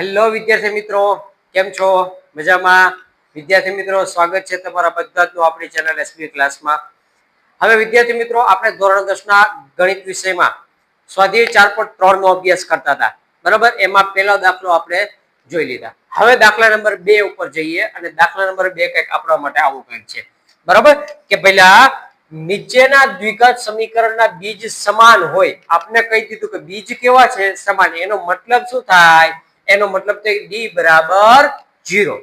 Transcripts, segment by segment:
Hello વિદ્યાર્થી મિત્રો. કેમ છો? મજામાં? વિદ્યાર્થી મિત્રો, સ્વાગત છે તમારા બધાનું આપણી ચેનલ એસબી ક્લાસમાં હવે વિદ્યાર્થી મિત્રો, આપણે ધોરણ દસના ગણિત વિષયમાં સ્વાધ્યાય ચાર પોઈન્ટ ત્રણ નો અભ્યાસ કરતા હતા. બરાબર? એમાં પહેલો દાખલો આપણે જોઈ લીધા. હવે દાખલા નંબર બે ઉપર જઈએ અને દાખલા નંબર બે કંઈક આપણા માટે આવું કંઈક છે. બરાબર? કે પહેલા નીચેના દ્વિઘાત સમીકરણના બીજ સમાન હોય. આપને કહી દીધું કે બીજ કેવા છે? સમાન. એનો મતલબ શું થાય? એનો મતલબ થાય ડી બરાબર જીરો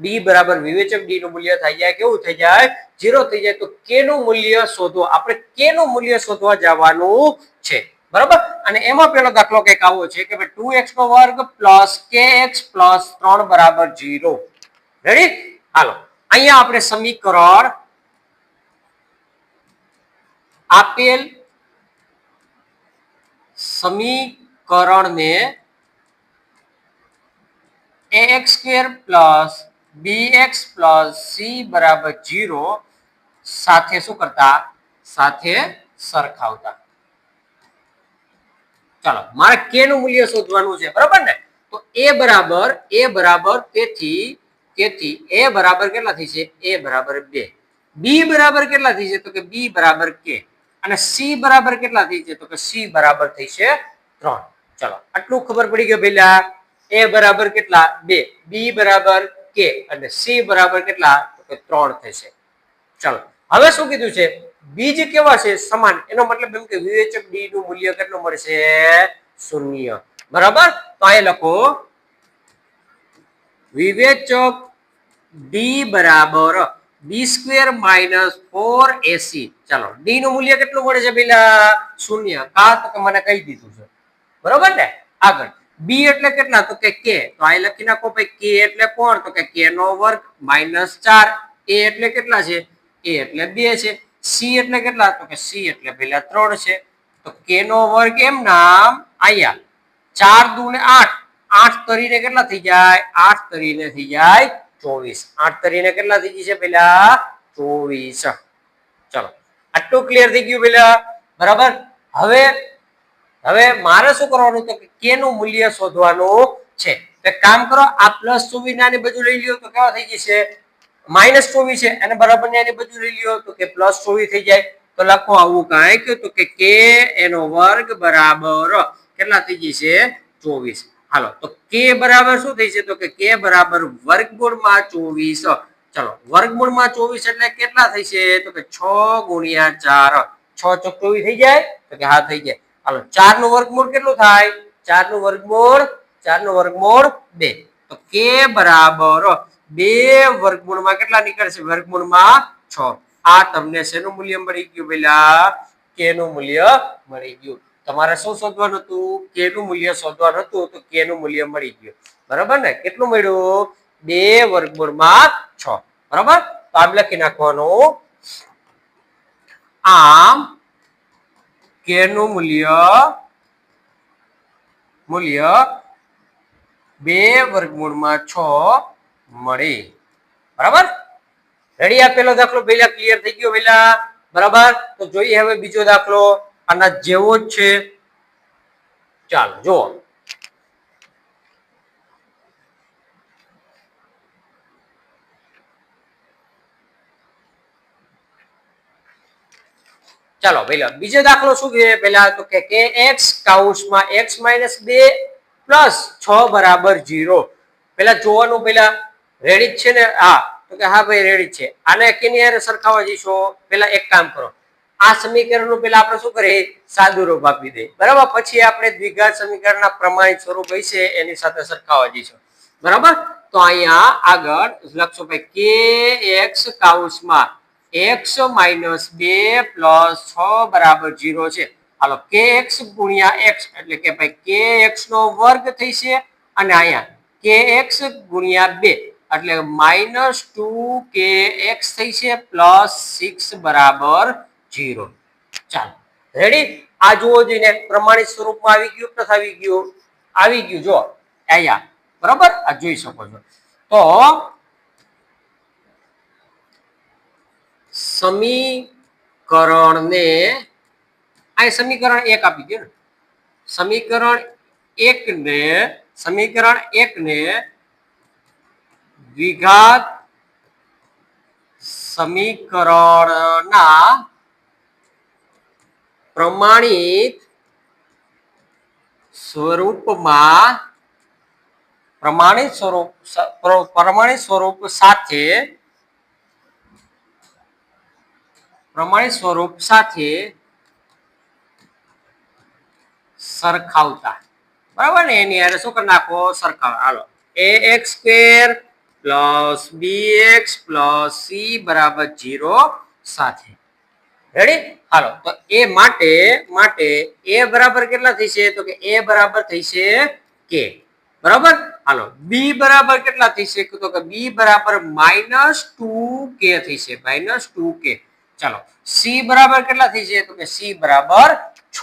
ડી બરાબર વિવેચક ડી નું મૂલ્ય થઈ જાય, કેવું થઈ જાય? જીરો થઈ જાય, તો કે નું મૂલ્ય શોધો. આપણે કે નું મૂલ્ય શોધવા જવાનું છે. બરાબર? અને એમાં પેલો દાખલો કંઈક આવો છે કે ભાઈ ટુ એક્સ નો વર્ગ પ્લસ કે એક્સ પ્લસ ત્રણ બરાબર જીરો રેડી હાલો. અહીંયા આપણે સમીકરણ આપેલ સમીકરણને A X square plus B X plus C બરાબર જીરો સાથે શું કરતા? સાથે સરખાવતા. ચાલો, મારે કે નું મૂલ્ય શોધવાનું છે, બરાબર ને? તો એ બરાબર એ બરાબર તેથી તેથી એ બરાબર કેટલા થઈ છે? એ બરાબર બે. બી બરાબર કેટલા થઈ છે? તો કે બી બરાબર કે અને સી બરાબર કેટલા થઈ છે? તો કે સી બરાબર થઈ છે ત્રણ. ચલો, આટલું ખબર પડી ગયું પેલા એ બરાબર કેટલા? બે. બી બરાબર કે અને સી બરાબર કેટલા? તો કે ત્રણ થશે. ચાલો. હવે શું કીધું છે? બીજ કેવા છે? સમાન. એનો મતલબ એમ કે વિવેચક ડી નું મૂલ્ય કેટલું મળશે? શૂન્ય. બરાબર? તો અહીં લખો. વિવેચક ડી બરાબર B square minus four AC ચાલો. ડી નું મૂલ્ય કેટલું મળે છે પેલા શૂન્ય. કા? તો મને કહી દીધું છે. બરોબર ને? આગળ. બી એટલે કેટલા? તો કે કે તો આ લખી નાખો ભાઈ કે એટલે કોણ? તો કે કે નો વર્ગ માઇનસ ચાર. એ એટલે કેટલા છે? એ એટલે બે છે. સી એટલે કેટલા? તો કે સી એટલે પેલા ત્રણ છે. તો કે નો વર્ગ એમ નામ અહીંયા ચાર દુ ને આઠ. આઠ તરીને કેટલા થઈ જાય? આઠ તરીને થઈ જાય ચોવીસ. આઠ તરીને કેટલા થઈ જશે પેલા ચોવીસ. ચલો. આટલું ક્લિયર થઈ ગયું પેલા બરાબર? હવે હવે મારે શું કરવાનું તો કે નું મૂલ્ય શોધવાનું છે? તો કામ કરો, આ પ્લસ ચોવીસ નાની બાજુ લઈ લ્યો તો કેવા થઈ જશે? માઇનસ ચોવીસ છે, અને બરાબર નાની બાજુ લઈ લ્યો તો કે પ્લસ ચોવીસ થઈ જાય. તો લખો આવું કાંઈક તો કે કે એનો વર્ગ બરાબર કેટલા થઈ જશે? ચોવીસ. હાલો, તો કે બરાબર શું થઈ છે તો કે કે બરાબર વર્ગમૂળમાં ચોવીસ. ચલો, વર્ગમૂળમાં ચોવીસ એટલે કેટલા થઈ છે તો કે છ ગુણ્યા ચાર. છ ચોક ચોવીસ થઈ જાય? તો કે હા થઈ જાય. હાલો ચારનું વર્ગમૂળ કેટલું થાય? ચારનું વર્ગમૂળ ચારનું વર્ગમૂળ બે. તો કે બરાબર બે વર્ગમૂળમાં કેટલા નીકળશે? વર્ગમૂળમાં છ. આ તમને શેનું મૂલ્ય મળી ગયું પેલા? કે નું મૂલ્ય મળી ગયું. તમારે શું શોધવાનું હતું? કે નું મૂલ્ય શોધવાનું હતું, તો કે નું મૂલ્ય મળી ગયું. બરાબર ને? કેટલું મળ્યું? બે વર્ગમૂળમાં છ. બરાબર? તો આમ લખી નાખવાનું. આમ કે નું મૂલ્ય? મૂલ્ય બે વર્ગમૂળમાં છ મળે. બરાબર? રેડી આ પેલો દાખલો પેલા ક્લિયર થઈ ગયો પહેલા. બરાબર? તો જોઈએ હવે બીજો દાખલો. આના જેવો જ છે. ચાલો, જુઓ. ચાલો, પહેલા બીજો દાખલો શું છે? પહેલા તો કે કે x કાઉન્સમાં x માઇનસ બે પ્લસ છ બરાબર જીરો પહેલા જોવાનું, પહેલા રેડી છે ને? હા, તો કે હા ભાઈ રેડી છે. આને કેની હારે સરખાવા જઈશું? પહેલા એક કામ કરો. આ સમીકરણનું પેલા આપણે શું કરીએ? સાદું રૂપ આપી દઈએ. બરાબર? પછી આપણે દ્વિઘાત સમીકરણના પ્રમાણિત સ્વરૂપ હશે એની સાથે સરખાવા જઈશું. બરાબર? તો અહીંયા આગળ લખશો ભાઈ કે એક્સ કાઉન્સમાં એક્સ માઇનસ બે પ્લસ છ બરાબર જીરો છે. હાલો, કે એક્સ ગુણ્યા એક્સ, એટલે કે ભાઈ કે એક્સ નો વર્ગ થઈ છે અને અહીંયા કે એક્સ ગુણ્યા બે, એટલે માઇનસ ટુ કે એક્સ થઈ છે પ્લસ સિક્સ બરાબર જીરો. ચાલો, રેડી? આ જુઓ જોઈને પ્રમાણિત સ્વરૂપમાં આવી ગયું પ્લસ આવી ગયું આવી ગયું જો અહીંયા, બરાબર? આ જોઈ શકો છો. તો સમીકરણને, આ સમીકરણ એક આપી ગયું ને. સમીકરણ એક ને સમીકરણ એક ને દ્વિઘાત સમીકરણના પ્રમાણિત સ્વરૂપમાં, પ્રમાણિત સ્વરૂપ પ્રમાણિત સ્વરૂપ સાથે પ્રમાણિત સ્વરૂપ સાથે સરખાવતા. બરાબર ને? એની હારે શું કરી નાખો? સરખાવ હાલો. A X square plus B X plus C બરાબર જીરો સાથે. રેડી હાલો. તો એ માટે માટે એ બરાબર કેટલા થશે તો કે એ બરાબર થશે કે બરાબર? હાલો. બી બરાબર કેટલા થશે તો કે બી બરાબર માઇનસ ટુ કે થશે માઇનસ ટુ કે ચાલો સી બરાબર કેટલા થઈ છે તો કે સી બરાબર છ.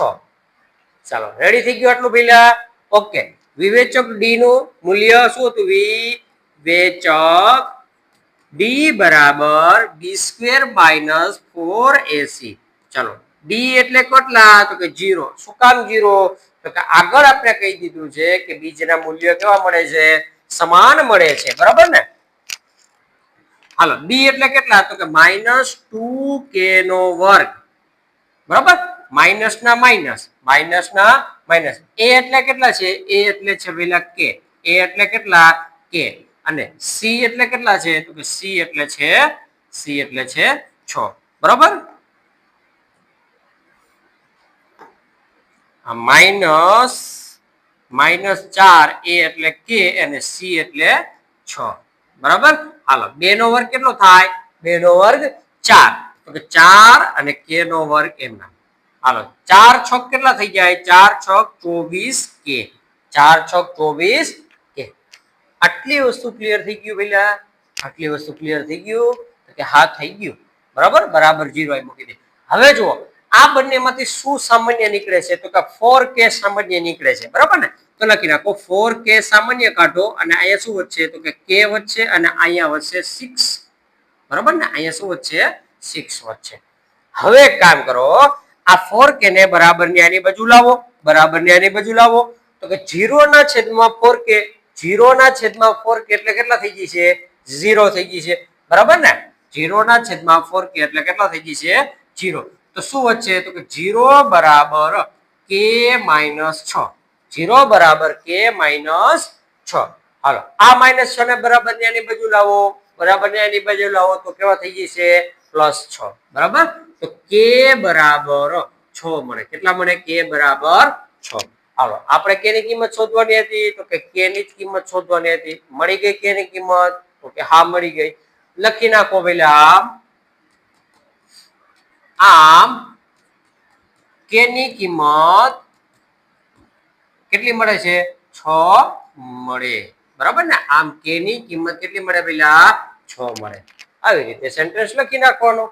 ચાલો રેડી થઈ ગયું આટલું પેલા ઓકે વિવેચક ડી નું મૂલ્ય શું હતું? વિવેચક ડી બરાબર D square minus four AC ચાલો ડી એટલે કેટલા? તો કે જીરો શું કામ જીરો તો કે આગળ આપણે કહી દીધું છે કે બીજના મૂલ્ય કેવા મળે છે? સમાન મળે છે. બરાબર ને? હાલો ડી એટલે કેટલા? તો કે માઇનસ ટુ કે નો વર્ગ. બરાબર? માઇનસ ના માઇનસ માઇનસ ના માઇનસ એ એટલે કેટલા છે? એ એટલે છે પેલા કે એ એટલે કેટલા? કે અને સી એટલે કેટલા છે? તો કે સી એટલે છે સી એટલે છે છ. બરાબર? માઇનસ માઇનસ ચાર એ એટલે કે અને સી એટલે છ. બરાબર? હાલો, બે નો વર્ગ કેટલો થાય? બે નો વર્ગ ચાર. તો કે ચાર અને કે નો વર્ગ એમના. હાલો, ચાર છોક કેટલા થઈ જાય? ચાર છોક ચોવીસ કે. ચાર છોક ચોવીસ કે. આટલી વસ્તુ ક્લિયર થઈ ગયું પેલા આટલી વસ્તુ ક્લિયર થઈ ગયું? તો કે હા, થઈ ગયું. બરાબર? બરાબર જીરો મૂકી દે. હવે જુઓ, આ બંનેમાંથી શું સામાન્ય નીકળે છે? તો કે ફોર કે સામાન્ય નીકળે છે. બરાબર ને? તો લખી નાખો. ફોર કે સામાન્ય કાઢો અને અહીંયા શું વધશે? તો કે કે વધશે અને અહીંયા વધશે સિક્સ બરાબર ને? અહીંયા શું વધશે? સિક્સ વધશે. હવે એક કામ કરો. આ ફોર કે ને બરાબરની આની બાજુ લાવો. બરાબરની આની બાજુ લાવો. તો કે જીરો ના છેદમાં ફોર કે જીરો ના છેદમાં ફોર કે એટલે કેટલા થઈ જશે ઝીરો થઈ જશે બરાબર ને? જીરો ના છેદમાં ફોર કે એટલે કેટલા થઈ જશે જીરો તો શું વધશે? તો કે જીરો બરાબર કે માઇનસ છ. જીરો બરાબર કે માઇનસ છ. હાલો, આ માઇનસ છ ને બરાબરની બાજુ લાવો. બરાબરની એની બાજુ લાવો તો કેવા થઈ જશે? પ્લસ છ. બરાબર? તો કે બરાબર છ મળે. કેટલા મળે? કે બરાબર છ. હાલો, આપણે કે ની કિંમત શોધવાની હતી? તો કે કે ની જ કિંમત શોધવાની હતી. મળી ગઈ કે ની કિંમત? તો કે હા, મળી ગઈ. લખી નાખો પેલા આમ. આમ, કે ની કિંમત કેટલી મળે છે? છ મળે. બરાબર ને? આમ કે ની કિંમત કેટલી મળે પેલા? છ મળે. આવી રીતે સેન્ટેન્સ લખી નાખવાનો.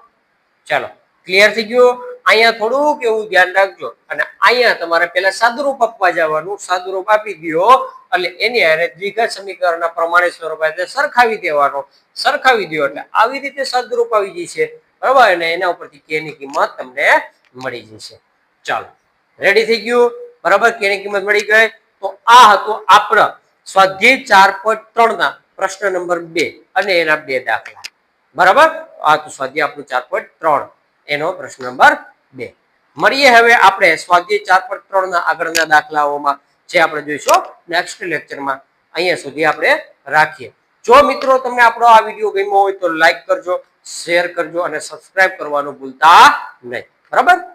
ચાલો ક્લિયર થઈ ગયું? અહીંયા થોડુંક એવું ધ્યાન રાખજો. અને અહીંયા તમારે પેલા સાદુરૂપ આપવા જવાનું. સાદુરૂપ આપી ગયો એટલે એની હારે દ્વિઘાત સમીકરણના પ્રમાણે સ્વરૂપ સરખાવી દેવાનો. સરખાવી દો એટલે આવી રીતે સાદુરૂપ આવી જશે. બરાબર? અને એના ઉપરથી કે ની કિંમત તમને મળી જશે. ચાલો રેડી થઈ ગયું? બરાબર? કેની કિંમત મળી ગઈ? તો આ હતો આપણા સ્વાધ્યાય ચાર પોઈન્ટ ત્રણ ના પ્રશ્ન નંબર બે અને એના બે દાખલા. બરાબર? આ તો સ્વાધ્યાય આપણું ચાર પોઈન્ટ ત્રણ, એનો પ્રશ્ન નંબર બે. મળીએ હવે આપણે સ્વાધ્યાય ચાર પોઈન્ટ ત્રણ ના આગળના દાખલાઓમાં, જે આપણે જોઈશું નેક્સ્ટ લેક્ચરમાં અહીંયા સુધી આપણે રાખીએ. જો મિત્રો તમને આપણો આ વીડિયો ગમ્યો હોય તો લાઈક કરજો શેર કરજો અને સબસ્ક્રાઇબ કરવાનું ભૂલતા નહીં. બરાબર?